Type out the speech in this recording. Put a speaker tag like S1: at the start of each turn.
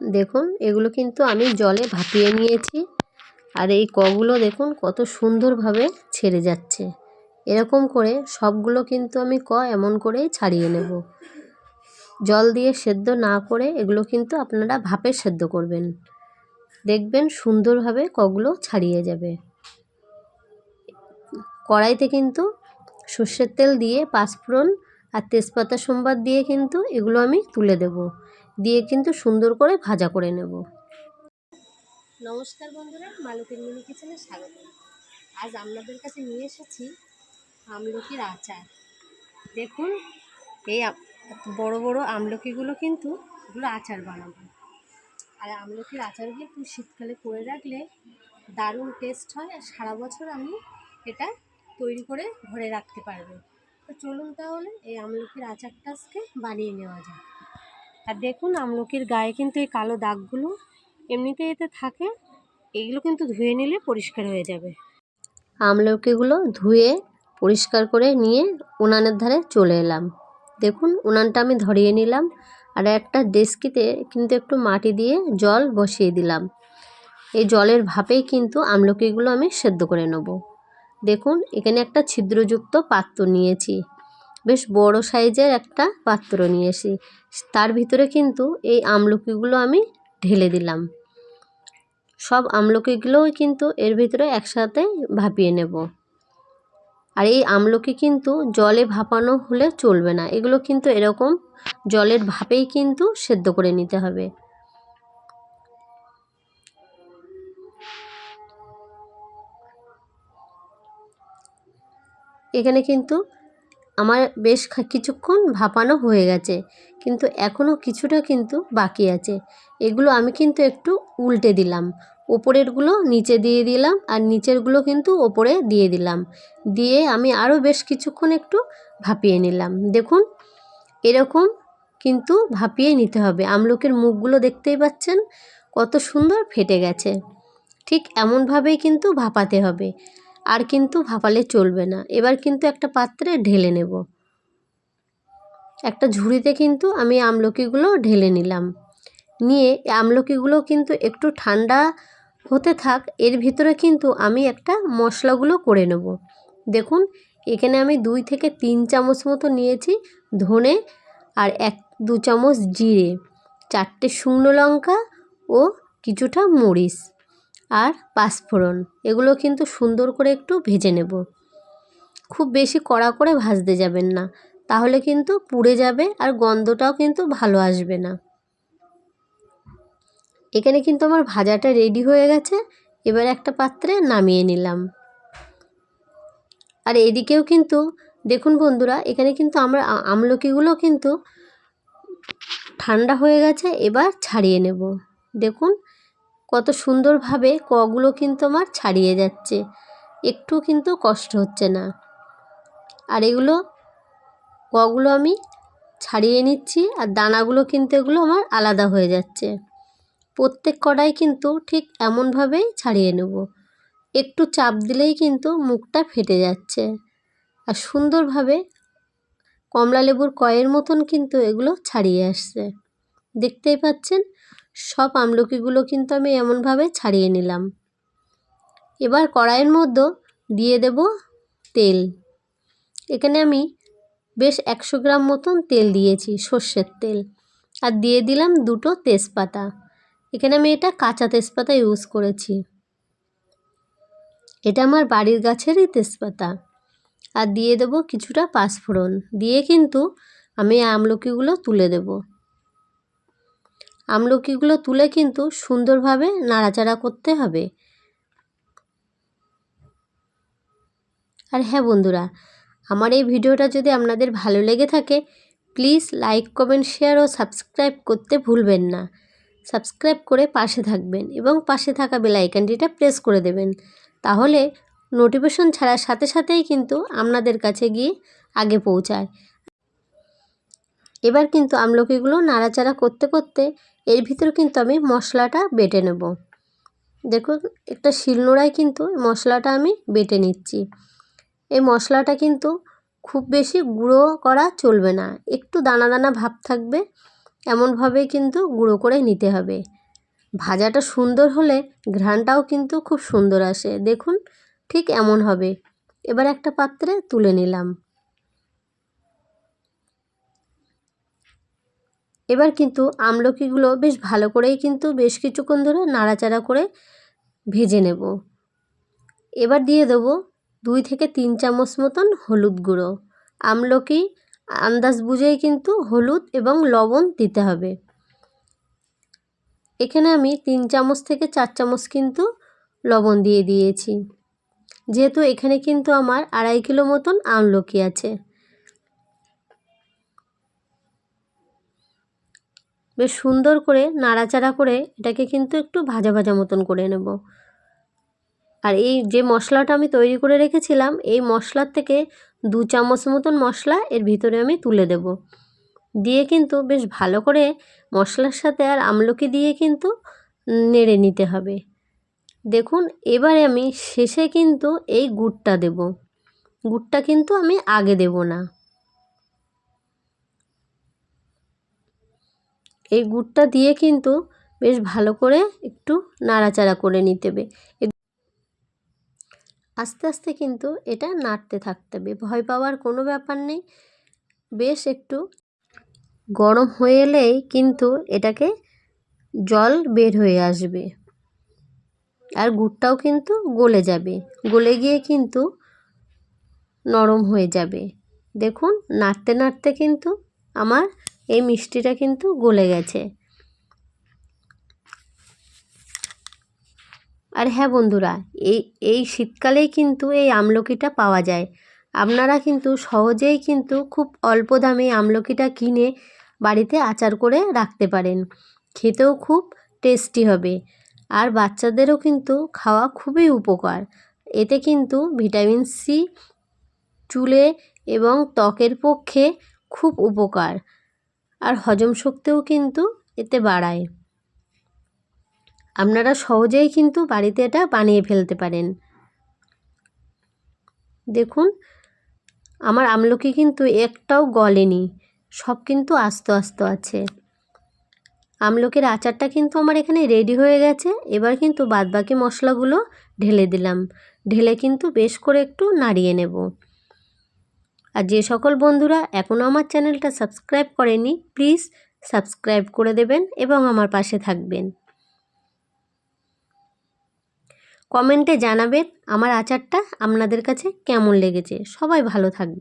S1: দেখুন, এগুলো কিন্তু আমি জলে ভাপিয়ে নিয়েছি। আর এই কগুলো দেখুন, কত সুন্দরভাবে ছেড়ে যাচ্ছে। এরকম করে সবগুলো কিন্তু আমি ক এমন করেই ছাড়িয়ে নেব। জল দিয়ে সেদ্ধ না করে এগুলো কিন্তু আপনারা ভাপে সেদ্ধ করবেন। দেখবেন সুন্দরভাবে কগুলো ছাড়িয়ে যাবে। কড়াইতে কিন্তু সর্ষের তেল দিয়ে পাঁচফোড়ন আর তেজপাতা সোমবার দিয়ে কিন্তু এগুলো আমি তুলে দেব। দিয়ে কিন্তু সুন্দর করে ভাজা করে নেব। নমস্কার বন্ধুরা, মালতীর মিনি কিচেনে স্বাগত। আজ আপনাদের কাছে নিয়ে এসেছি আমলকির আচার। দেখুন, এই বড় বড় আমলকিগুলো কিন্তু এগুলো আচার বানাবো। আর আমলকির আচার কিন্তু শীতকালে করে রাখলে দারুণ টেস্ট হয় আর সারা বছর আমি এটা তৈরি করে ঘরে রাখতে পারব তো চলুন তাহলে এই আমলকির আচারটা আজকে বানিয়ে নেওয়া যায় আর দেখুন, আমলকির গায়ে কিন্তু এই কালো দাগগুলো এমনিতে এতে থাকে। এগুলো কিন্তু ধুয়ে নিলে পরিষ্কার হয়ে যাবে। আমলকিগুলো ধুয়ে পরিষ্কার করে নিয়ে উনানের ধারে চলে এলাম। দেখুন, উনানটা আমি ধরিয়ে নিলাম আর একটা ডেস্কিতে কিন্তু একটু মাটি দিয়ে জল বসিয়ে দিলাম। এই জলের ভাপেই কিন্তু আমলকিগুলো আমি সেদ্ধ করে নেব। দেখুন, এখানে একটা ছিদ্রযুক্ত পাত্র নিয়েছি। বেশ বড় সাইজের একটা পাত্র নিয়ে নিয়েছি তার ভিতরে কিন্তু এই আমলকিগুলো আমি ঢেলে দিলাম। সব আমলকিগুলোও কিন্তু এর ভিতরে একসাথে ভাপিয়ে নেব। আর এই আমলকি কিন্তু জলে ভাপানো হলে চলবে না। এগুলো কিন্তু এরকম জলের ভাপেই কিন্তু সেদ্ধ করে নিতে হবে। এখানে কিন্তু আমার বেশ কিছুক্ষণ ভাপানো হয়ে গেছে, কিন্তু এখনও কিছুটা কিন্তু বাকি আছে। এগুলো আমি কিন্তু একটু উল্টে দিলাম। ওপরেরগুলো নিচে দিয়ে দিলাম আর নিচেরগুলো কিন্তু ওপরে দিয়ে দিলাম। দিয়ে আমি আরও বেশ কিছুক্ষণ একটু ভাপিয়ে নিলাম। দেখুন, এরকম কিন্তু ভাপিয়ে নিতে হবে। আমলকের মুখগুলো দেখতেই পাচ্ছেন, কত সুন্দর ফেটে গেছে। ঠিক এমনভাবেই কিন্তু ভাপাতে হবে। আর কিন্তু ভাপালে চলবে না। এবার কিন্তু একটা পাত্রে ঢেলে নেব। একটা ঝুড়িতে কিন্তু আমি আমলকিগুলো ঢেলে নিলাম। নিয়ে আমলকিগুলো কিন্তু একটু ঠান্ডা হতে থাক, এর ভিতরে কিন্তু আমি একটা মশলাগুলো করে নেব। দেখুন, এখানে আমি দুই থেকে তিন চামচ মতো নিয়েছি ধনে আর এক, দু চামচ জিরে, চারটে শুকনো লঙ্কা ও কিছুটা মরিচ। আর পাঁচফোড়ন। এগুলো কিন্তু সুন্দর করে একটু ভেজে নেব। খুব বেশি কড়া করে ভাজতে যাবেন না। তাহলে কিন্তু পুড়ে যাবে আর গন্ধটাও কিন্তু ভালো আসবে না। এখানে কিন্তু আমার ভাজাটা রেডি হয়ে গেছে। এবার একটা পাত্রে নামিয়ে নিলাম। আর এদিকেও কিন্তু, দেখুন বন্ধুরা, এখানে কিন্তু আমরা আমলকিগুলো কিন্তু ঠান্ডা হয়ে গেছে, এবার ছাড়িয়ে নেব। দেখুন কত সুন্দরভাবে কগুলো কিন্তু আমার ছাড়িয়ে যাচ্ছে। একটু কিন্তু কষ্ট হচ্ছে না। আর এগুলো কগুলো আমি ছাড়িয়ে নিচ্ছি আর দানাগুলো কিন্তু এগুলো আমার আলাদা হয়ে যাচ্ছে। প্রত্যেক কড়াই কিন্তু ঠিক এমনভাবেই ছাড়িয়ে নেব। একটু চাপ দিলেই কিন্তু মুখটা ফেটে যাচ্ছে। আর সুন্দরভাবে কমলা লেবুর কয়ের মতন কিন্তু এগুলো ছাড়িয়ে আসছে। দেখতেই পাচ্ছেন? সব আমলকিগুলো কিন্তু আমি এমনভাবে ছাড়িয়ে নিলাম। এবার কড়াইয়ের মধ্যে দিয়ে দেব তেল। এখানে আমি বেশ একশো গ্রাম মতন তেল দিয়েছি, সর্ষের তেল। আর দিয়ে দিলাম দুটো তেজপাতা। এখানে আমি এটা কাঁচা তেজপাতা ইউজ করেছি। এটা আমার বাড়ির গাছেরই তেজপাতা। আর দিয়ে দেব কিছুটা পাঁচফোড়ন। দিয়ে কিন্তু আমি আমলকিগুলো তুলে দেব। আমলকিগুলো তুলে কিন্তু সুন্দরভাবে নাড়াচাড়া করতে হবে। আর হ্যাঁ বন্ধুরা, আমার এই ভিডিওটা যদি আপনাদের ভালো লেগে থাকে, প্লিজ লাইক, কমেন্ট, শেয়ার ও সাবস্ক্রাইব করতে ভুলবেন না। সাবস্ক্রাইব করে পাশে থাকবেন এবং পাশে থাকা বেলাইকানটিটা প্রেস করে দেবেন। তাহলে নোটিফিকেশন ছাড়ার সাথে সাথেই কিন্তু আপনাদের কাছে গিয়ে আগে পৌঁছায়। এবার কিন্তু আমলকিগুলো নাড়াচাড়া করতে করতে এর ভিতরে কিন্তু আমি মশলাটা বেটে নেব। দেখুন, একটা শিলনোড়ায় কিন্তু মশলাটা আমি বেটে নিচ্ছি। এই মশলাটা কিন্তু খুব বেশি গুঁড়ো করা চলবে না। একটু দানা দানা ভাব থাকবে, এমনভাবে কিন্তু গুঁড়ো করে নিতে হবে। ভাজাটা সুন্দর হলে ঘ্রাণটাও কিন্তু খুব সুন্দর আসে। দেখুন, ঠিক এমন হবে। এবার একটা পাত্রে তুলে নিলাম। এবার কিন্তু আমলকিগুলো বেশ ভালো করেই কিন্তু বেশ কিছুক্ষণ ধরে নাড়াচাড়া করে ভেজে নেব। এবার দিয়ে দেবো দুই থেকে তিন চামচ মতন হলুদ গুঁড়ো। আমলকি আন্দাজ বুঝেই কিন্তু হলুদ এবং লবণ দিতে হবে। এখানে আমি তিন চামচ থেকে চার চামচ কিন্তু লবণ দিয়ে দিয়েছি। যেহেতু এখানে কিন্তু আমার আড়াই কিলো মতন আমলকি আছে। বেশ সুন্দর করে নাড়াচাড়া করে এটাকে কিন্তু একটু ভাজা ভাজা মতন করে নেব। আর এই যে মশলাটা আমি তৈরি করে রেখেছিলাম, এই মশলার থেকে দু চামচ মতন মশলা এর ভিতরে আমি তুলে দেব। দিয়ে কিন্তু বেশ ভালো করে মশলার সাথে আর আমলকি দিয়ে কিন্তু নেড়ে নিতে হবে। দেখুন, এবারে আমি শেষে কিন্তু এই গুড়টা দেব। গুড়টা কিন্তু আমি আগে দেব না। এই গুড়টা দিয়ে কিন্তু বেশ ভালো করে একটু নাড়াচাড়া করে নিতে হবে। আস্তে আস্তে কিন্তু এটা নাড়তে থাকতে হবে। ভয় পাওয়ার কোনো ব্যাপার নেই। বেশ একটু গরম হয়ে এলেই কিন্তু এটাকে জল বের হয়ে আসবে। আর গুড়টাও কিন্তু গলে যাবে। গলে গিয়ে কিন্তু নরম হয়ে যাবে। দেখুন, নাড়তে নাড়তে কিন্তু আমার এই মিষ্টিটা কিন্তু গলে গেছে। আর হ্যাঁ বন্ধুরা, এই এই শীতকালেই কিন্তু এই আমলকিটা পাওয়া যায়। আপনারা কিন্তু সহজেই কিন্তু খুব অল্প দামে আমলকিটা কিনে বাড়িতে আচার করে রাখতে পারেন। খেতেও খুব টেস্টি হবে। আর বাচ্চাদেরও কিন্তু খাওয়া খুবই উপকার। এতে কিন্তু ভিটামিন সি, চুলে এবং ত্বকের পক্ষে খুব উপকার। আর হজম শক্তিও কিন্তু এতে বাড়ায়। আপনারা সহজেই কিন্তু বাড়িতে এটা বানিয়ে ফেলতে পারেন। দেখুন, আমার আমলকি কিন্তু একটাও গলেনি, সব কিন্তু আস্ত আস্ত আছে। আমলকির আচারটা কিন্তু আমার এখানে রেডি হয়ে গেছে, এবার কিন্তু বাদবাকি মশলাগুলো ঢেলে দিলাম। ঢেলে কিন্তু বেশ করে একটু নাড়িয়ে নেব। আর যে সকল বন্ধুরা এখনও আমার চ্যানেলটা সাবস্ক্রাইব করেনি, প্লিজ সাবস্ক্রাইব করে দেবেন এবং আমার পাশে থাকবেন। কমেন্টে জানাবেন আমার আচারটা আপনাদের কাছে কেমন লেগেছে। সবাই ভালো থাকবে